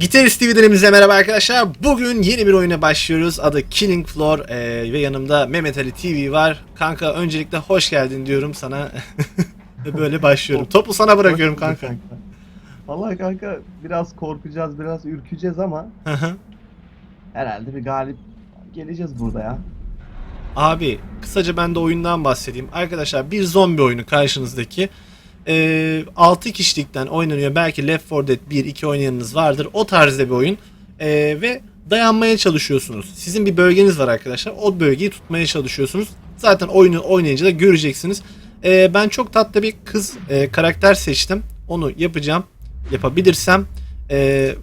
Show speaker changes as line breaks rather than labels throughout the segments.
Gitarist TV'den merhaba arkadaşlar. Bugün yeni bir oyuna başlıyoruz. Adı Killing Floor ee, ve yanımda Mehmet Ali TV var. Kanka öncelikle hoş geldin diyorum sana. ve böyle başlıyorum. Topu sana bırakıyorum kanka.
Vallahi kanka biraz korkacağız, biraz ürkeceğiz ama herhalde bir galip geleceğiz burada ya.
Abi kısaca ben de oyundan bahsedeyim. Arkadaşlar bir zombi oyunu karşınızdaki. Ee, 6 kişilikten oynanıyor. Belki Left 4 Dead 1-2 oynayanınız vardır. O tarzda bir oyun. Ee, ve dayanmaya çalışıyorsunuz. Sizin bir bölgeniz var arkadaşlar. O bölgeyi tutmaya çalışıyorsunuz. Zaten oyunu oynayınca da göreceksiniz. Ee, ben çok tatlı bir kız e, karakter seçtim. Onu yapacağım. Yapabilirsem. Ee,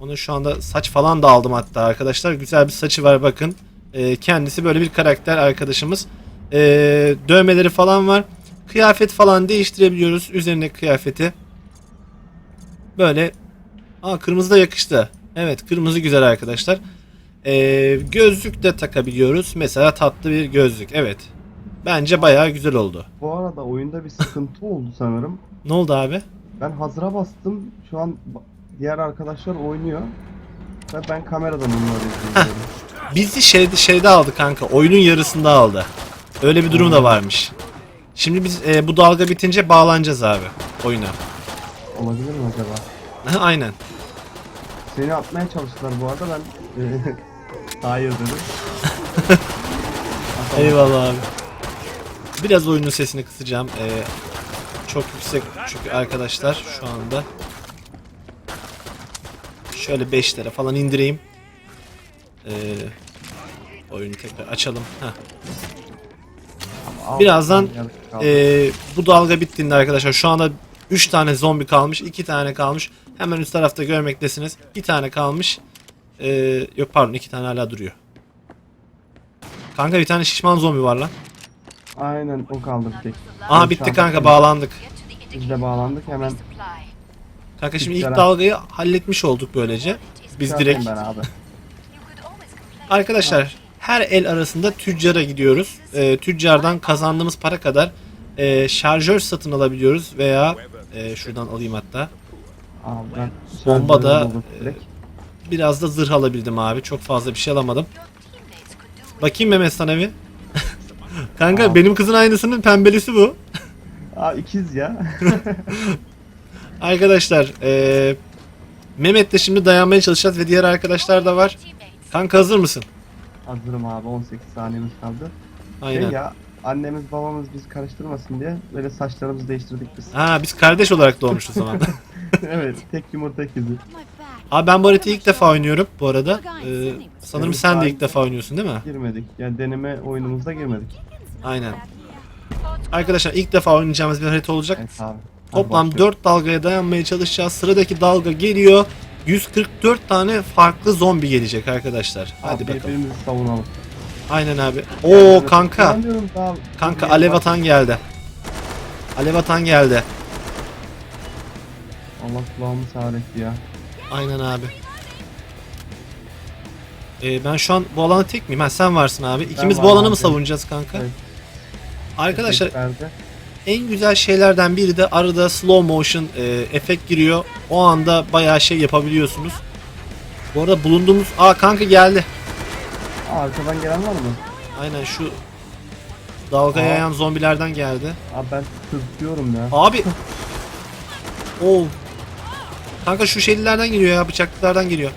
onun şu anda saç falan da aldım hatta arkadaşlar. Güzel bir saçı var bakın. Ee, kendisi böyle bir karakter arkadaşımız. Ee, dövmeleri falan var. Kıyafet falan değiştirebiliyoruz. Üzerine kıyafeti. Böyle. Aa kırmızı da yakıştı. Evet kırmızı güzel arkadaşlar. Ee, gözlük de takabiliyoruz. Mesela tatlı bir gözlük. Evet. Bence bayağı güzel oldu.
Bu arada oyunda bir sıkıntı oldu sanırım.
Ne oldu abi?
Ben hazıra bastım. Şu an diğer arkadaşlar oynuyor. Ve ben kameradan onları izliyorum.
Bizi şeyde, şeyde aldı kanka. Oyunun yarısında aldı. Öyle bir durum da varmış. Şimdi biz e, bu dalga bitince bağlanacağız abi oyuna.
Olabilir mi acaba?
Aynen.
Seni atmaya çalıştılar bu arada ben e, hayır dedim.
Eyvallah abi. Biraz oyunun sesini kısacağım. Ee, çok yüksek çünkü arkadaşlar şu anda. Şöyle 5 lira falan indireyim. Ee, oyunu tekrar açalım. Heh. Birazdan. Ee, bu dalga bittiğinde arkadaşlar şu anda 3 tane zombi kalmış. 2 tane kalmış. Hemen üst tarafta görmektesiniz. Bir tane kalmış. Ee, yok pardon 2 tane hala duruyor. Kanka bir tane şişman zombi var lan.
Aynen o kaldı bir tek.
Aha
Evet,
bitti kanka bağlandık.
Biz de bağlandık hemen.
Kanka şimdi ilk dalgayı halletmiş olduk böylece. Biz direkt arkadaşlar her el arasında tüccara gidiyoruz. Ee, tüccardan kazandığımız para kadar e, şarjör satın alabiliyoruz veya e, şuradan alayım hatta.
Abi ben
Bomba da, e. Biraz da zırh alabildim abi. Çok fazla bir şey alamadım. Bakayım Mehmet sana bir. Kanka
Aa.
benim kızın aynısının pembelisi bu.
Aa ikiz ya.
Arkadaşlar e, Mehmet'le şimdi dayanmaya çalışacağız ve diğer arkadaşlar da var. Kanka hazır mısın?
Hazırım abi 18 saniyemiz kaldı.
Aynen.
Şey ya annemiz babamız biz karıştırmasın diye böyle saçlarımızı değiştirdik biz.
Ha biz kardeş olarak doğmuşuz zaman.
evet tek yumurta ikizi.
Abi ben bu haritayı ilk defa oynuyorum bu arada. Ee, sanırım
Evet,
sen de ilk defa oynuyorsun değil mi?
Girmedik. Yani deneme oyunumuzda girmedik.
Aynen. Arkadaşlar ilk defa oynayacağımız bir harita olacak.
Evet abi.
Toplam
Hadi
4 dalgaya dayanmaya çalışacağız. Sıradaki dalga geliyor. 144 tane farklı zombi gelecek arkadaşlar. Hadi
Abi
bakalım.
Birbirimizi savunalım.
Aynen abi. Oo kanka. Kanka alev atan geldi. Alev atan geldi.
Allah kulağımı sağır etti ya.
Aynen abi. Ee, ben şu an bu alana tek miyim? Ha sen varsın abi. İkimiz bu
varım
alanı mı savunacağız kanka?
Evet.
Arkadaşlar. En güzel şeylerden biri de arada slow motion e, efekt giriyor. O anda bayağı şey yapabiliyorsunuz. Bu arada bulunduğumuz... Aa kanka geldi.
Aa, arkadan gelen var mı?
Aynen şu dalga
Aa.
yayan zombilerden geldi.
Abi ben tırsıyorum ya.
Abi. Oo. Kanka şu şeylilerden geliyor ya bıçaklılardan geliyor.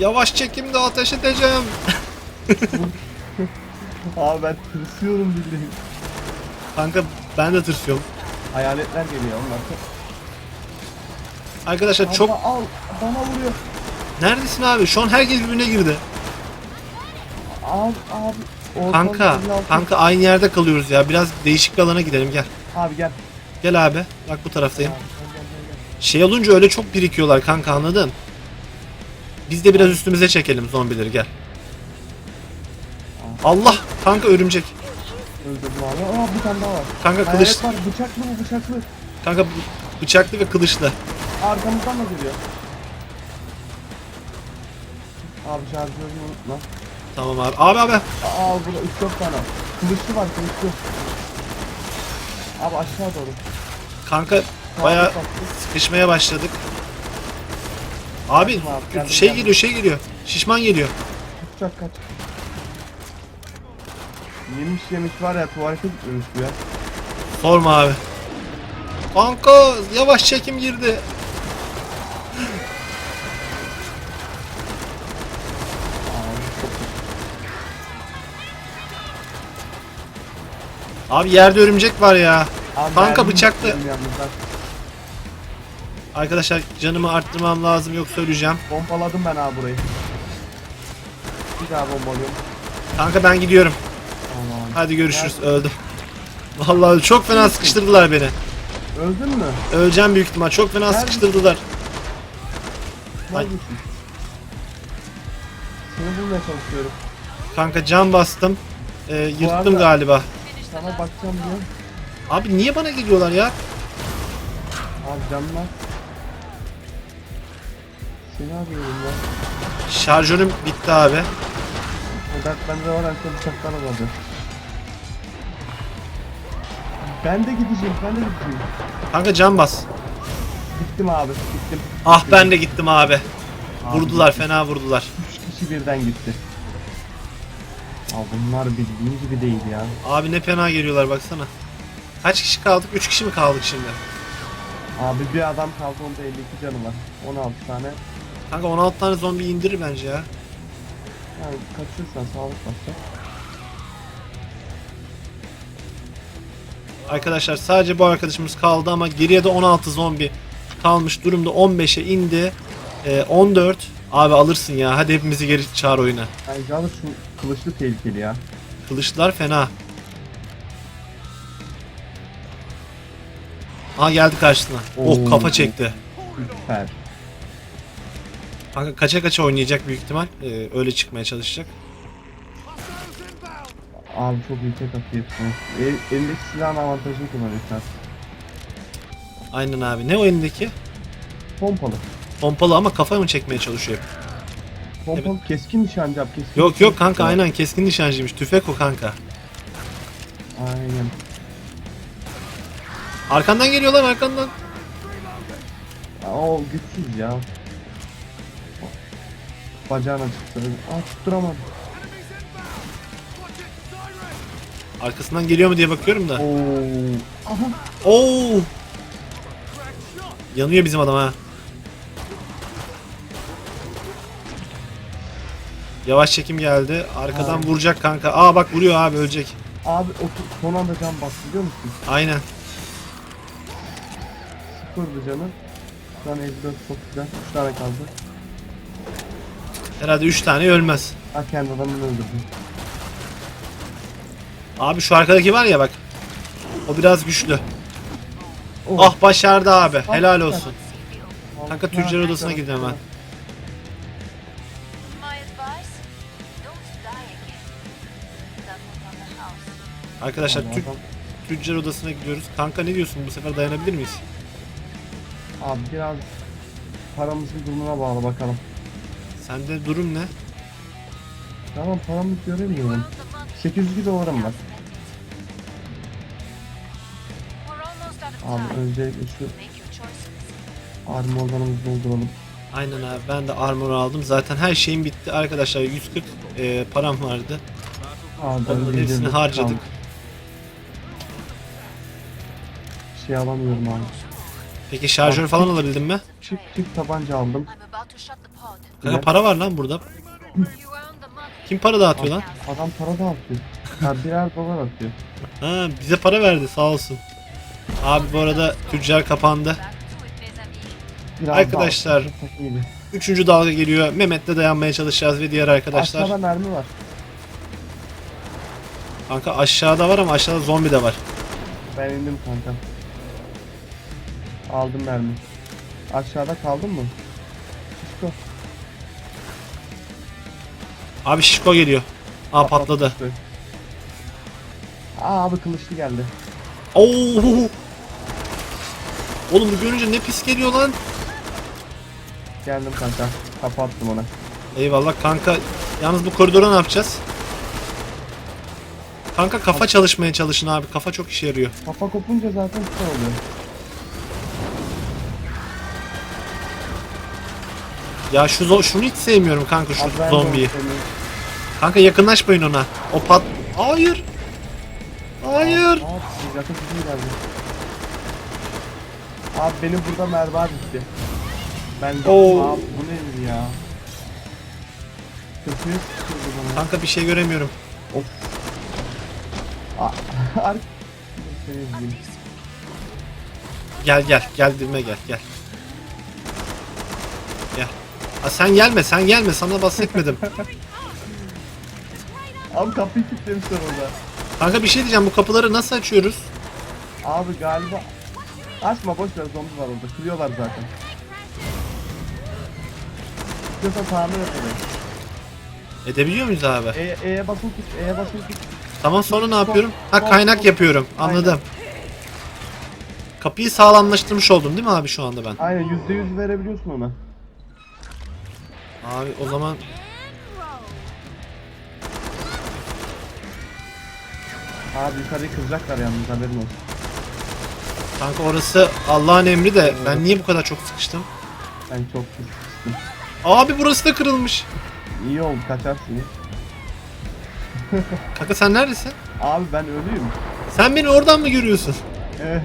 Yavaş çekimde ateş edeceğim.
Abi ben tırsıyorum billahi.
Kanka ben de tırsıyorum.
Hayaletler geliyor onlar.
Arkadaşlar çok
al bana vuruyor.
neredesin abi? Şu an herkes birbirine girdi.
Al abi. Ortalık
Kanka,
56.
kanka aynı yerde kalıyoruz ya. Biraz değişik bir alana gidelim gel.
Abi gel.
Gel abi. Bak bu taraftayım.
Gel, gel, gel, gel.
Şey olunca öyle çok birikiyorlar kanka anladın? Biz de biraz üstümüze çekelim zombileri gel. Allah kanka örümcek.
Öldürdüm abi. Aa bir tane daha var.
Kanka kılıç
Hayalet var. Bıçaklı bu bıçaklı.
kanka bıçaklı ve kılıçlı.
Arkamızdan da geliyor. Abi şarjörünü unutma.
Tamam abi. Abi abi.
Aa burada 3-4 tane. Kılıçlı var kılıçlı. Abi aşağı doğru.
Kanka
attı.
sıkışmaya başladık. Abi
abi, geldim,
şey
geldim.
geliyor şey geliyor. Şişman geliyor.
Uçak kaç. Yemiş yemiş var ya tuvalete gitmemiş bu ya.
Sorma abi. Kanka yavaş çekim girdi.
Abi
yerde örümcek var ya.
Abi
Kanka
ben
bıçaklı.
bilmiyorum yalnız ben.
Arkadaşlar canımı arttırmam lazım yoksa öleceğim.
Bombaladım ben abi burayı. Bir daha bombalıyorum.
Kanka ben gidiyorum. Hadi görüşürüz. Öldüm. Vallahi çok fena sıkıştırdılar beni.
Öldün mü?
Öleceğim büyük ihtimal. Çok fena
Nerede?
sıkıştırdılar. Ay.
Neredesin? Seni bulmaya çalışıyorum.
Kanka can bastım. Ee, yırttım
arada-
galiba.
Sana bakacağım diyor.
Abi niye bana geliyorlar ya?
Abi canlar. Seni arıyorum ya.
Şarjörüm bitti abi.
O dert bende var arka bıçaklar vardı. Ben de gideceğim, ben de gideceğim.
Kanka can bas.
Gittim abi, gittim.
Ah ben de gittim abi.
Abi,
Vurdular fena vurdular.
Üç kişi birden gitti. Abi bunlar bildiğin gibi değil ya.
Abi ne fena geliyorlar baksana. Kaç kişi kaldık? 3 kişi mi kaldık şimdi?
Abi bir adam kaldı onda 52 canı var. 16 tane.
Kanka 16 tane zombi indirir bence ya.
Yani kaçırırsan sağlık basacak.
Arkadaşlar sadece bu arkadaşımız kaldı ama geriye de 16 zombi kalmış durumda 15'e indi. Ee, 14. Abi alırsın ya. Hadi hepimizi geri çağır oyuna.
Bence alır şu kılıçlı tehlikeli ya.
Kılıçlar fena. Aa geldi karşısına. Oh
Oo.
kafa çekti.
Süper.
Kanka kaça kaça oynayacak büyük ihtimal. Ee, öyle çıkmaya çalışacak.
Abi çok iyi tek atıyorsun. El, elindeki silahın avantajını kullanıyorsun.
Aynen abi. Ne o elindeki?
Pompalı.
Pompalı ama kafa mı çekmeye çalışıyor?
Pompalı keskin nişancı abi keskin
Yok yok kanka aynen keskin nişancıymış. Tüfek o kanka.
Aynen.
Arkandan geliyorlar arkandan.
Ya, o güçsüz ya. Bacağına çıktı. Aa tutturamadım.
Arkasından geliyor mu diye bakıyorum da.
Oo. Aha.
Oo! Yanıyor bizim adam ha. Yavaş çekim geldi. Arkadan
Abi.
vuracak kanka. Aa bak vuruyor abi ölecek.
Abi o son anda can bastı biliyor musun?
Aynen.
Sıfırdı canı. Şu an 54 çok güzel. 3 tane kaldı.
Herhalde 3 tane ölmez.
Ha kendi adamını öldürdü.
Abi şu arkadaki var ya bak. O biraz güçlü.
Oh.
Ah başardı abi. Helal
Ah,
olsun. Kanka tüccar odasına girdi hemen. Arkadaşlar tü- tüccar odasına gidiyoruz. Kanka ne diyorsun bu sefer dayanabilir miyiz?
Abi biraz paramızın durumuna bağlı bakalım.
Sende durum ne?
Tamam paramı göremiyorum.
Found the money.
800 dolarım var. Abi öncelikle şu armorlarımızı dolduralım.
Aynen abi ben de armor aldım. Zaten her şeyim bitti arkadaşlar. 140 e, param vardı.
Abi
Onların hepsini harcadık.
tamam. Bir şey alamıyorum abi.
Peki şarjör falan alabildin mi?
Çift çift tabanca aldım.
Kanka para var lan burada. Kim para dağıtıyor lan?
Adam para da atıyor. Ha birer dolar atıyor.
Ha bize para verdi sağ olsun. Abi bu arada tüccar kapandı.
Biraz
Arkadaşlar.
atırsak iyiydi.
Üçüncü dalga geliyor. Mehmet'le dayanmaya çalışacağız ve diğer arkadaşlar.
Aşağıda mermi var.
Kanka aşağıda var ama aşağıda zombi de var.
Ben indim kanka. Aldım mermi. Aşağıda kaldın mı?
Abi şişko geliyor. Aa patladı.
Aa abi kılıçlı geldi.
Oo! Oğlum bu görünce ne pis geliyor lan.
Geldim kanka. Kapattım ona.
Eyvallah kanka. Yalnız bu koridora ne yapacağız? Kanka kafa çalışmaya çalışın abi. Kafa çok işe yarıyor.
Kafa kopunca zaten şey oluyor.
Ya şu zo- şunu hiç sevmiyorum kanka şu
Abi ben de onu
zombiyi.
sevmiyorum.
Kanka yakınlaşmayın ona. O pat... Hayır. Hayır.
Abi yakın bizim geldi. Abi benim burada merva bitti. Ben de
Oo.
abi bu neydi ya? Kötüye sıkıldı bana.
Kanka bir şey göremiyorum.
Of. Aa, Ar Seni izleyeyim.
Gel gel. Gel dibime gel gel. Gel. Ha, sen gelme sen gelme sana bahsetmedim.
Abi kapıyı kilitlemişler orada.
Kanka bir şey diyeceğim bu kapıları nasıl açıyoruz?
Abi galiba Açma boş ver zombi var orada. Kırıyorlar zaten. İstiyorsan tamir edelim.
Edebiliyor muyuz abi?
E, E'ye basılı tut, E'ye basılı tut.
Tamam sonra ne yapıyorum? Ha kaynak yapıyorum. Anladım. Kapıyı sağlamlaştırmış oldum değil mi abi şu anda ben?
Aynen yüzde yüz verebiliyorsun ona.
Abi o zaman
Abi yukarıyı kıracaklar yalnız haberin olsun.
kanka orası Allah'ın emri de ben niye bu kadar çok sıkıştım?
Ben çok sıkıştım.
Abi burası da kırılmış.
İyi oldu kaçarsın.
Kanka sen neredesin?
Abi ben ölüyüm.
Sen beni oradan mı görüyorsun?
Evet.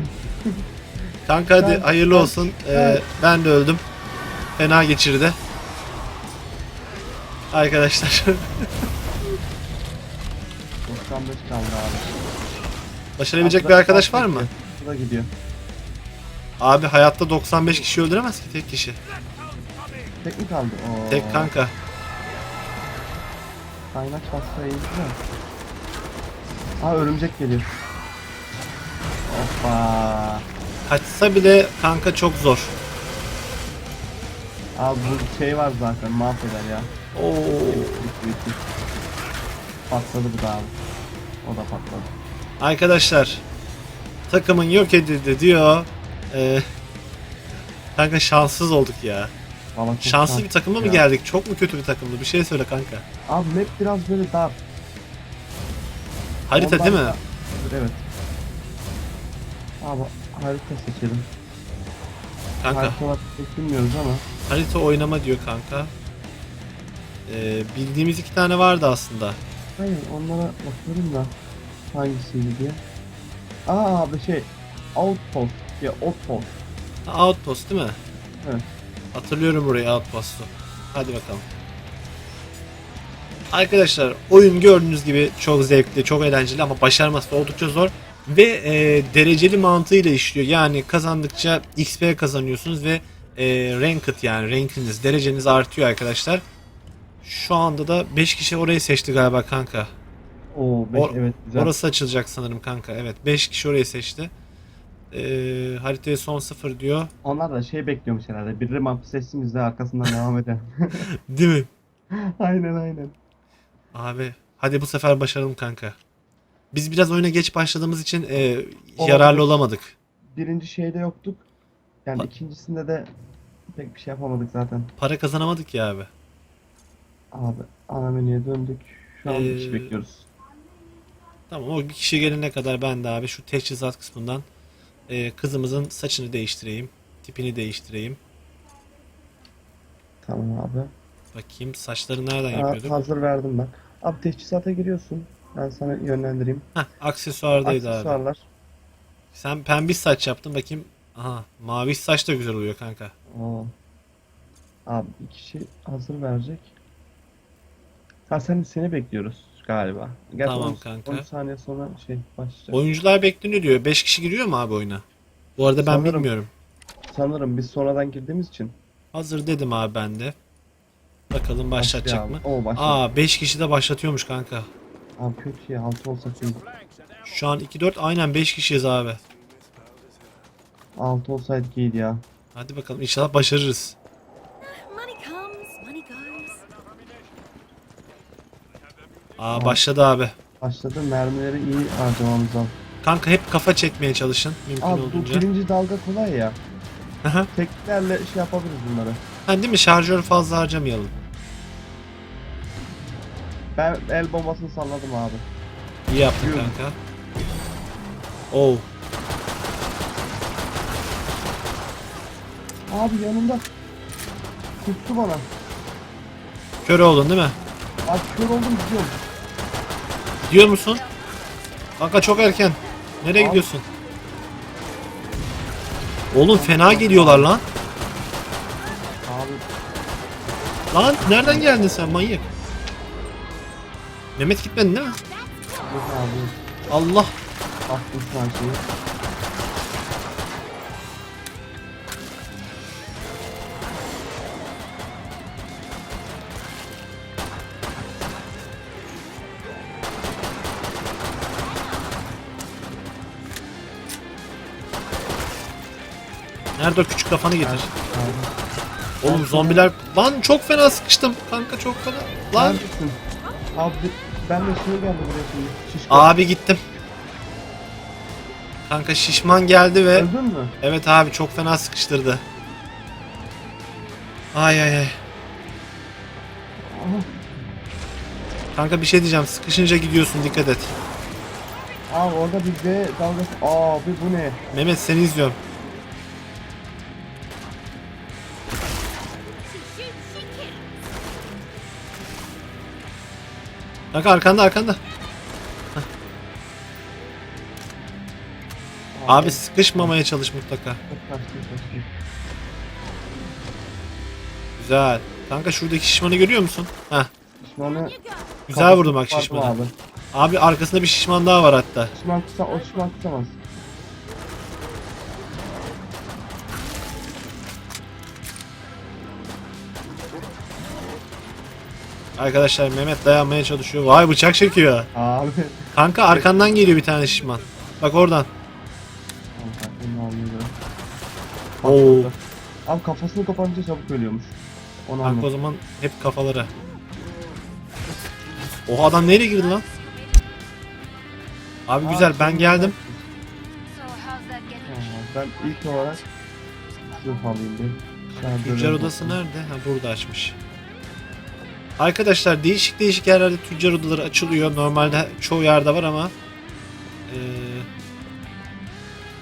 Kanka hadi
Ben-
hayırlı
ben-
olsun. Ee,
ben-
ben de öldüm. Fena geçirdi. Arkadaşlar
95 kaldı abi.
Başarabilecek
Abi,
bir arkadaş var mı?
Bu da gidiyor.
Abi hayatta 95 kişi öldüremez ki tek kişi.
Tek mi kaldı? Oo.
Tek kanka.
Kaynak iyiydi de. Aa örümcek geliyor. Hoppa.
Kaçsa bile kanka çok zor.
Abi bu şey var zaten mahveder ya.
Oo.
Patladı bu da abi. O da patladı.
Arkadaşlar takımın yok edildi diyor. Ee, kanka şanssız olduk ya.
Valla çok
Şanslı bir takıma mı
ya.
geldik? Çok mu kötü bir takımdı? Bir şey söyle kanka.
Abi map biraz böyle dar.
Harita
Ondan
değil mi?
da- Evet. Abi harita seçelim.
Kanka
pek bilmiyoruz ama.
harita oynama diyor kanka. Ee, bildiğimiz iki tane vardı aslında.
Hayır onlara bakıyorum da hangisiydi diye. Aa abi şey Outpost ya Outpost.
Ha, Outpost değil mi?
Evet.
Hatırlıyorum burayı Outpost'u. Hadi bakalım. Arkadaşlar oyun gördüğünüz gibi çok zevkli, çok eğlenceli ama başarması oldukça zor. Ve e, dereceli mantığıyla işliyor. Yani kazandıkça XP kazanıyorsunuz ve e, ranked yani rankiniz, dereceniz artıyor arkadaşlar. Şu anda da 5 kişi orayı seçti galiba kanka.
Oo beş,
Or-
evet güzel.
Orası açılacak sanırım kanka. Evet 5 kişi orayı seçti. E, haritaya son sıfır diyor.
Onlar da şey bekliyormuş herhalde. Biri map de arkasından devam eden.
Değil mi?
aynen aynen.
Abi hadi bu sefer başaralım kanka. Biz biraz oyuna geç başladığımız için e,
Olabilir.
yararlı olamadık.
Birinci şeyde yoktuk. Yani
Ha-
ikincisinde de pek bir şey yapamadık zaten.
Para kazanamadık ya abi.
Abi ana menüye döndük. Şu an bir
Ee,
bekliyoruz.
Tamam o kişi gelene kadar ben de abi şu teçhizat kısmından e, kızımızın saçını değiştireyim. Tipini değiştireyim.
Tamam abi.
Bakayım saçları nereden
Aa,
yapıyorduk?
hazır verdim ben. Abi teçhizata giriyorsun. Ben sana yönlendireyim.
Heh, aksesuardaydı abi.
Aksesuarlar.
Sen pembiş saç yaptın bakayım. Aha mavi saç da güzel oluyor kanka.
Oo. Abi bir kişi hazır verecek. Ha sen seni bekliyoruz galiba. Gerçi
Tamam
10
kanka.
10 saniye sonra şey başlayacak.
Oyuncular bekleniyor diyor. 5 kişi giriyor mu abi oyuna? Bu arada ben
Sanırım.
bilmiyorum.
Sanırım biz sonradan girdiğimiz için.
Hazır dedim abi ben de. Bakalım başlatacak mı?
Oo başladı.
Aa 5 kişi de başlatıyormuş kanka.
Abi kötü ya 6 olsak iyi.
Şu an 2-4 aynen 5 kişiyiz abi.
6 olsaydık iyiydi ya.
Hadi bakalım inşallah başarırız. Aa başladı abi.
Başladı mermileri iyi harcamamız lazım.
Kanka hep kafa çekmeye çalışın mümkün
Abi bu
olduğunca.
birinci dalga kolay ya.
Aha.
Şey yapabiliriz bunları.
ha, değil mi? Şarjör fazla harcamayalım.
Ben el bombasını salladım abi.
İyi yaptın
Yürü.
kanka. Oo.
Abi yanımda. Tuttu bana.
Kör oldun değil mi?
Abi kör oldum gidiyorum.
Diyor musun? Kanka çok erken. Nereye gidiyorsun? Oğlum fena geliyorlar lan.
Abi
Lan nereden geldin sen manyak? Mehmet gitmedin değil mi?
yok abi.
Allah.
Attım şu an şeyi.
Nerede küçük kafanı getir. Oğlum zombiler... Lan çok fena sıkıştım. Kanka çok fena. Lan.
Neredesin? Abi ben de şey geldi buraya şimdi. Şişko.
Abi gittim. Kanka şişman geldi ve...
Öldün mü?
Evet abi çok fena sıkıştırdı. Ay ay ay. Kanka bir şey diyeceğim. Sıkışınca gidiyorsun dikkat et.
Abi orada bir V dalgası. Abi bu ne?
Mehmet seni izliyorum. Kanka arkanda arkanda. Hah. Abi sıkışmamaya çalış mutlaka. Güzel. Kanka şuradaki şişmanı görüyor musun? Heh.
Şişmanı
Güzel vurdum bak şişmanı.
Abi.
Abi arkasında bir şişman daha var hatta.
Şişman kısa, o şişman kısamaz.
Arkadaşlar Mehmet dayanmaya çalışıyor. Vay bıçak çekiyor.
Abi.
Kanka arkandan geliyor bir tane şişman. Bak oradan. Oo.
Abi kafasını koparınca çabuk ölüyormuş. Onu
Kanka o
anladım.
zaman hep kafalara. O adam nereye girdi lan? Abi güzel ben geldim.
Tamam, Ben ilk olarak sınıf alayım bir.
Tüccar odası nerede? Ha burada açmış. Arkadaşlar değişik değişik yerlerde tüccar odaları açılıyor. Normalde çoğu yerde var ama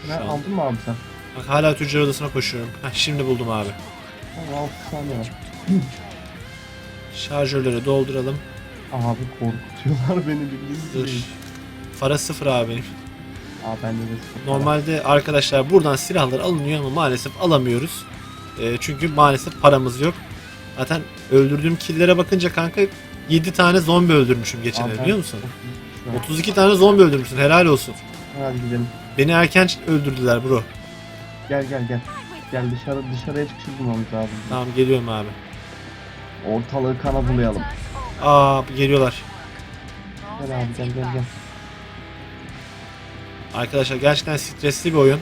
Şu an-
aldın mı abi sen?
bak hala tüccar odasına koşuyorum. Heh, şimdi buldum abi.
Tamam 6 saniye var.
Şarjörleri dolduralım.
Abi korkutuyorlar beni bildiğiniz.
Para sıfır abi benim.
Aa bende de sıfır.
Normalde arkadaşlar buradan silahlar alınıyor ama maalesef alamıyoruz. Ee, çünkü maalesef paramız yok. Zaten öldürdüğüm killere bakınca kanka 7 tane zombi öldürmüşüm geçen el biliyor musun?
Şu an.
32 tane zombi öldürmüşsün helal olsun.
Hadi gidelim.
Beni erken öldürdüler bro.
Gel gel gel. Gel dışarı dışarıya çıkış bulmamız lazım.
Tamam geliyorum abi.
Ortalığı kana bulayalım.
Aa geliyorlar.
Gel abi gel gel gel.
Arkadaşlar gerçekten stresli bir oyun.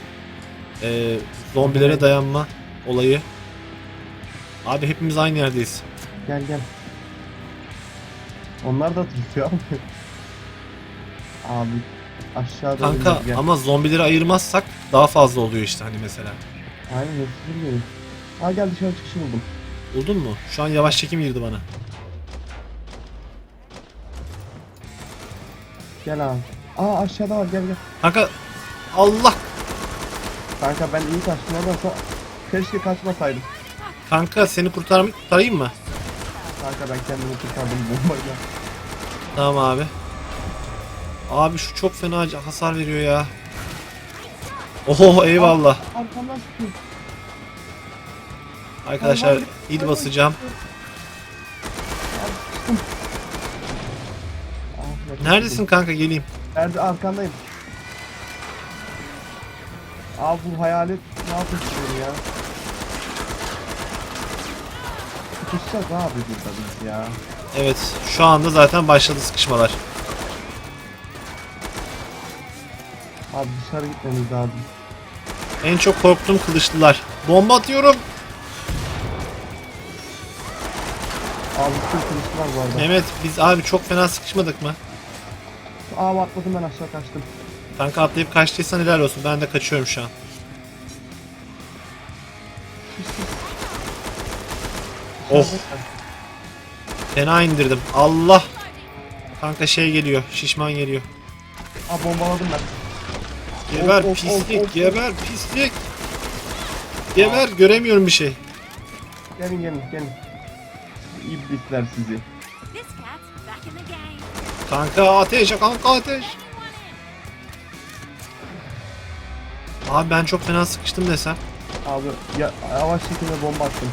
Ee, zombilere dayanma olayı. Abi hepimiz aynı yerdeyiz.
Gel gel. Onlar da tutuyor abi. Abi aşağıda
Kanka
gel.
ama zombileri ayırmazsak daha fazla oluyor işte hani mesela.
Aynen hepsi bilmiyorum. Aa gel dışarı çıkışı buldum.
Buldun mu? Şu an yavaş çekim girdi bana.
Gel abi. Aa aşağıda var gel gel.
Kanka Allah
Kanka ben iyi kaçtım sonra keşke kaçmasaydım.
Kanka seni kurtar kurtarayım mı?
Kanka ben kendimi kurtardım bombayla.
Tamam abi. Abi şu çok fena hasar veriyor ya. Oho eyvallah.
Arkamdan sıkıyor.
Arkadaşlar il basacağım.
Aa, yakın
Neredesin kanka geleyim.
Nerede arkandayım. Abi bu hayalet ne yapıyor ya? Sıkışacağız abi burada biz ya.
Evet şu anda zaten başladı sıkışmalar.
Abi dışarı gitmemiz lazım.
En çok korktuğum kılıçlılar. Bomba atıyorum.
Abi bütün kılıçlı var bu arada.
Mehmet biz abi çok fena sıkışmadık mı?
Abi atladım ben aşağı kaçtım.
Kanka atlayıp kaçtıysan helal olsun. Ben de kaçıyorum şu an. Of. Fena indirdim. Allah. Kanka şey geliyor. Şişman geliyor.
Aa bombaladım ben.
Geber
Of, of,
pislik.
of, of.
geber pislik. Geber göremiyorum bir şey.
Gelin gelin gelin. İblisler sizi.
This cat's back in the game.
Kanka ateş, kanka ateş. Abi ben çok fena sıkıştım desem.
Abi ya, yavaş şekilde bomba attım.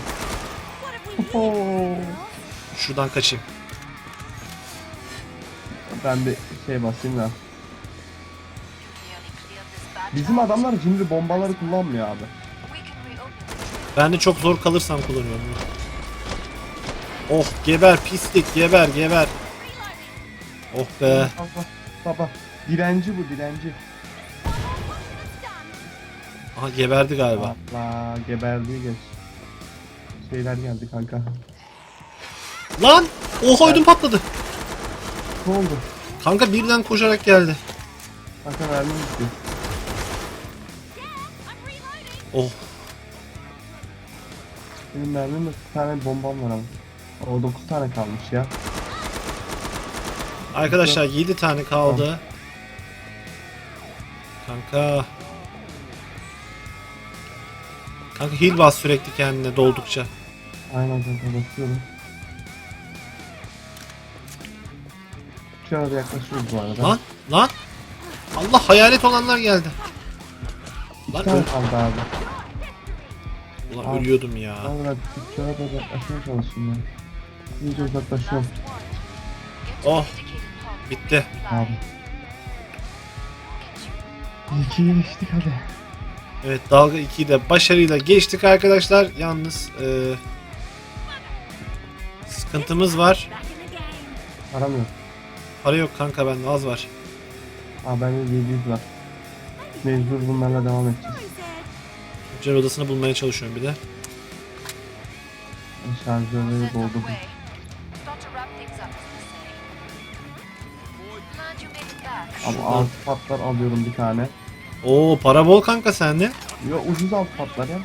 Şuradan kaçayım.
Ben bir şey basayım da. Bizim adamlar şimdi bombaları kullanmıyor abi.
Ben de çok zor kalırsam kullanıyorum. Oh geber pislik geber geber. Oh be.
Baba, baba. Direnci bu direnci.
Aha geberdi galiba.
Allah geberdiği geç. Şeyler geldi kanka.
Lan! Oha ödüm patladı.
Ne oldu?
Kanka birden koşarak geldi.
Kanka mermi gitti.
Oh.
Benim mermim yok. Bir tane bombam var ama. O 9 tane kalmış ya.
Arkadaşlar 7 tane kaldı. Kanka. Kanka heal bas sürekli kendine doldukça.
Aynen kanka basıyorum. Şu arada yaklaşıyoruz bu arada.
Lan lan. Allah hayalet olanlar geldi.
İki
lan
tane
öl-
kaldı abi.
Ulan
Abi.
ölüyordum ya.
Valla şu arada yaklaşmaya çalışıyorum ya. İyice uzaklaşıyorum.
Oh. Bitti.
Abi. İkiye geçtik hadi.
Evet dalga 2'yi de başarıyla geçtik arkadaşlar. Yalnız e, sıkıntımız var.
Yok.
Para yok kanka bende az var.
Aa bende 700 var. Mecbur bunlarla devam edeceğiz.
Tüccar odasını bulmaya çalışıyorum bir de.
Şarjörleri doldurdum. Abi
Şuradan.
alt patlar alıyorum bir tane.
Oo para bol kanka sende.
Ya ucuz alt patlar ya.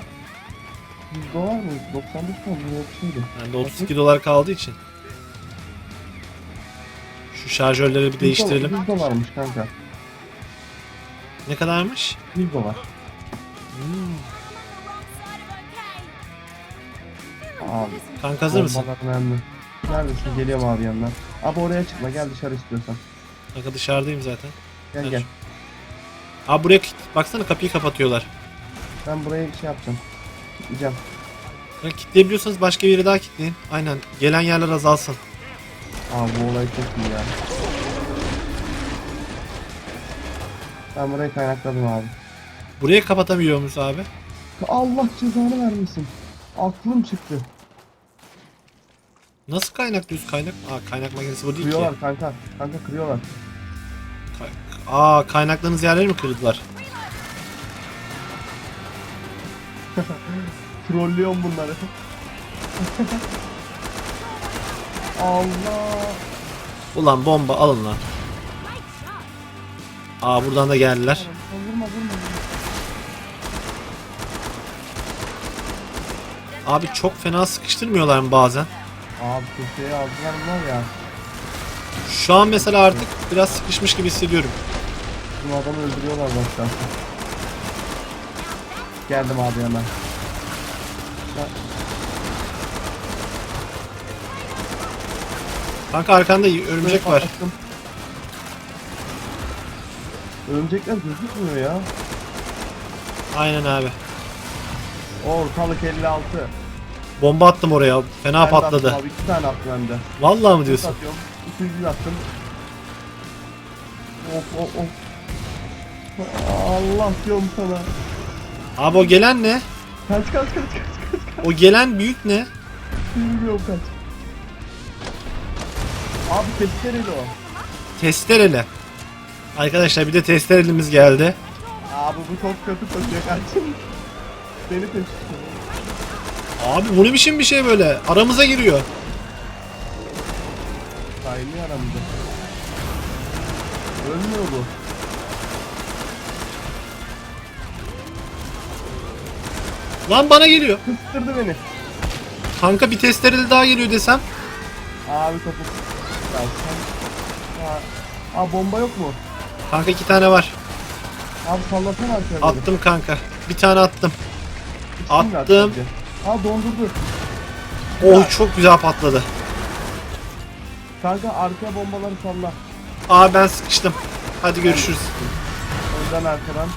100 dolar mı? 95 mi? Böyle bir şeydi.
Bende 32 dolar kaldığı için. Şu şarjörleri bir
100
değiştirelim.
dolar- 100 dolarmış kanka.
Ne kadarmış?
100 dolar.
Hmm.
Abi
Kanka hazır mısın?
önemli. Neredesin? Geliyorum abi yanına. Abi oraya çıkma gel dışarı istiyorsan.
Kanka dışarıdayım zaten.
Gel
Evet.
gel.
Abi buraya baksana kapıyı kapatıyorlar.
Ben buraya şey yapacağım. Gideceğim.
Yani kilitleyebiliyorsanız başka bir yere daha kilitleyin. Aynen. Gelen yerler azalsın.
Abi bu olay çok iyi ya. Ben burayı kaynakladım abi.
Burayı kapatabiliyor muyuz abi?
Allah cezanı vermesin. Aklım çıktı.
Nasıl kaynaklıyoruz kaynak? Aa kaynak makinesi bu değil ki.
Kırıyorlar kanka. Kanka kırıyorlar.
Aa kaynakladığınız yerleri mi kırdılar?
Trollüyorum bunları. Allah.
Ulan bomba alın lan. Aa buradan da geldiler.
Vurma vurma.
Abi çok fena sıkıştırmıyorlar mı bazen?
Abi köşeye aldılar bunlar ya.
Şu an mesela artık biraz sıkışmış gibi hissediyorum.
Bu adamı öldürüyorlar başta. Geldim abi hemen.
Kanka arkanda örümcek var.
patlattım. Örümcekler gözükmüyor ya.
Aynen abi.
Ortalık 56.
Bomba attım oraya. Fena
Ben de
patladı.
attım Abi iki tane attım hem de.
Vallahi mı diyorsun?
atıyorum. Üçüncüyü attım. Of of of. Allah diyorum sana.
Abi o gelen ne?
Kaç kaç kaç kaç kaç.
O gelen büyük ne?
Bilmiyorum kaç. Abi testereli o.
Testereli. Arkadaşlar bir de testerelimiz geldi.
Abi bu çok kötü koşuyor kaçın. Beni peşiyor.
Abi bu ne biçim bir şey böyle? Aramıza giriyor.
Kaynıyor aramızda. Ölmüyor bu.
Lan bana geliyor.
Kıstırdı beni.
Kanka bir testereli daha geliyor desem.
Abi topuk. Ya sen... Aa, aa bomba yok mu?
Kanka iki tane var.
Abi sallasana arkaya.
Attım kanka. Bir tane attım.
De
attım.
bence. Aa dondurdu.
Oh çok güzel patladı.
Kanka arkaya bombaları salla.
Aa ben sıkıştım. Hadi görüşürüz.
Önden arkadan.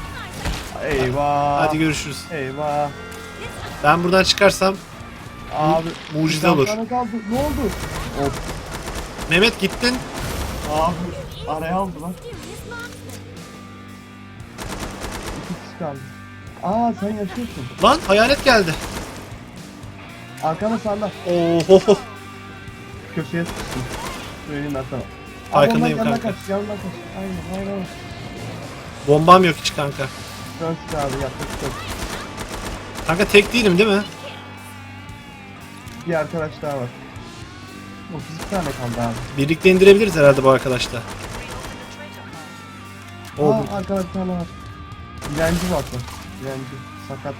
Eyvah.
Hadi görüşürüz.
Eyvah.
Ben buradan çıkarsam
Abi.
mucize olur.
tane kaldı. Ne oldu? Of.
Mehmet gittin.
Abi. Araya aldı lan. İki kişi kaldı. Aa sen yaşıyorsun.
Lan hayalet geldi.
Arkana salla.
Oho.
Köşeye sıkıştın. Söyleyeyim ben sana.
Farkındayım
Abi yanına
kanka.
kaç. Yanına kaç. Aynen aynen.
Bombam yok hiç kanka.
Dön abi yaptık çok.
Kanka tek değilim değil mi?
Bir arkadaş daha var. 32 tane kaldı abi.
Birlikte indirebiliriz herhalde bu arkadaşla.
Hunt.
Aa arkada bir tane var. Dilenci var bak. Dilenci. Sakat.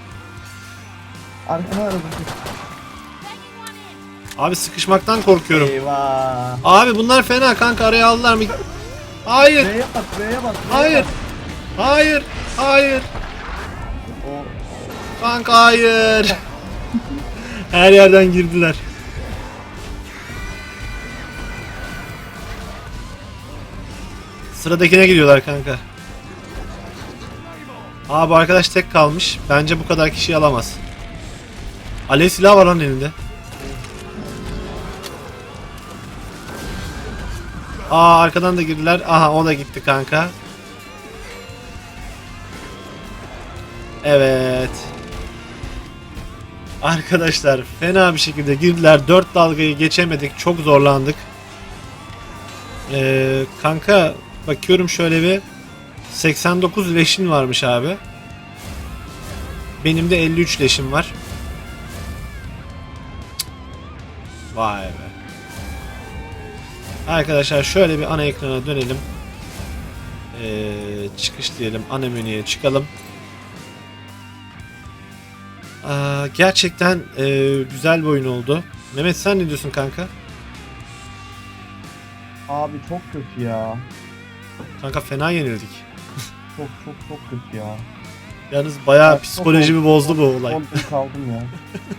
Arkana
in.
abi sıkışmaktan korkuyorum.
Eyvah.
Abi bunlar fena kanka araya aldılar mı? Hayır.
B'ye bak, B'ye bak. B'ye
Hayır.
bak.
Hayır. Hayır. Kanka hayır. Her yerden girdiler. Sıradakine gidiyorlar kanka. Aa bu arkadaş tek kalmış. Bence bu kadar kişiyi alamaz. Alev silah var lan elinde. Aa arkadan da girdiler. Aha o da gitti kanka. Evet. Arkadaşlar fena bir şekilde girdiler. 4 dalgayı geçemedik. Çok zorlandık. Ee, kanka bakıyorum şöyle bir 89 leşin varmış abi. Benim de 53 leşim var. Vay be. Arkadaşlar şöyle bir ana ekrana dönelim. Ee, çıkış diyelim. Ana menüye çıkalım. Aa, gerçekten e, güzel bir oyun oldu. Mehmet sen ne diyorsun kanka?
abi çok kötü ya.
Kanka fena yenildik.
Çok çok çok kötü ya.
Yalnız bayağı
Çok-
psikolojimi bozdu bu olay.
Kaldım ya.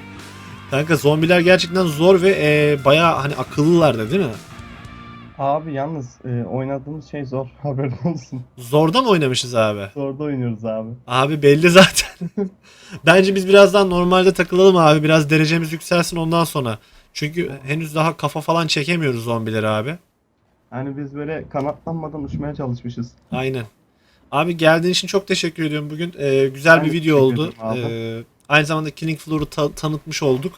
Kanka zombiler gerçekten zor ve e, bayağı hani akıllılardı değil mi?
Abi yalnız e, oynadığımız şey zor. Haberin olsun.
Zorda mı oynamışız abi?
Zorda oynuyoruz abi.
Abi belli zaten. Bence biz birazdan normalde takılalım abi. Biraz derecemiz yükselsin ondan sonra. Çünkü henüz daha kafa falan çekemiyoruz zombileri abi.
Yani biz böyle kanatlanmadan uçmaya çalışmışız.
Aynen. Abi geldiğin için çok teşekkür ediyorum bugün. Ee, güzel
Ben
bir
de
video
teşekkür
oldu.
ederim abi.
Ee, aynı zamanda Killing Floor'u ta- tanıtmış olduk.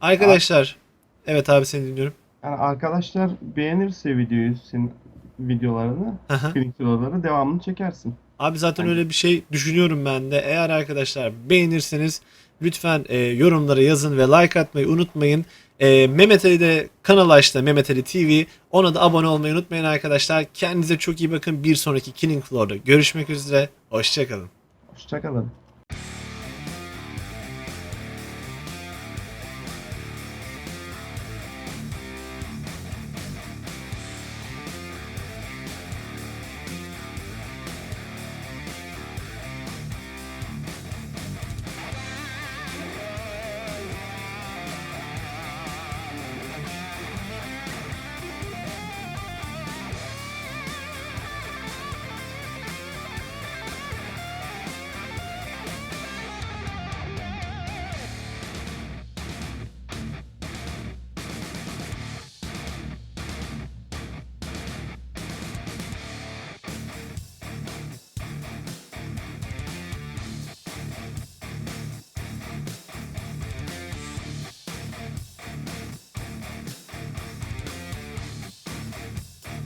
Arkadaşlar, evet abi seni dinliyorum.
Yani arkadaşlar beğenirse videoyu senin videolarını, videoları devamını çekersin.
abi zaten
Aynen.
öyle bir şey düşünüyorum ben de. Eğer arkadaşlar beğenirseniz lütfen e, yorumlara yazın ve like atmayı unutmayın. E, Mehmet Ali de kanal açtı Mehmet Ali TV. Ona da abone olmayı unutmayın arkadaşlar. Kendinize çok iyi bakın. Bir sonraki Killing Floor'da görüşmek üzere. Hoşçakalın.
Hoşçakalın.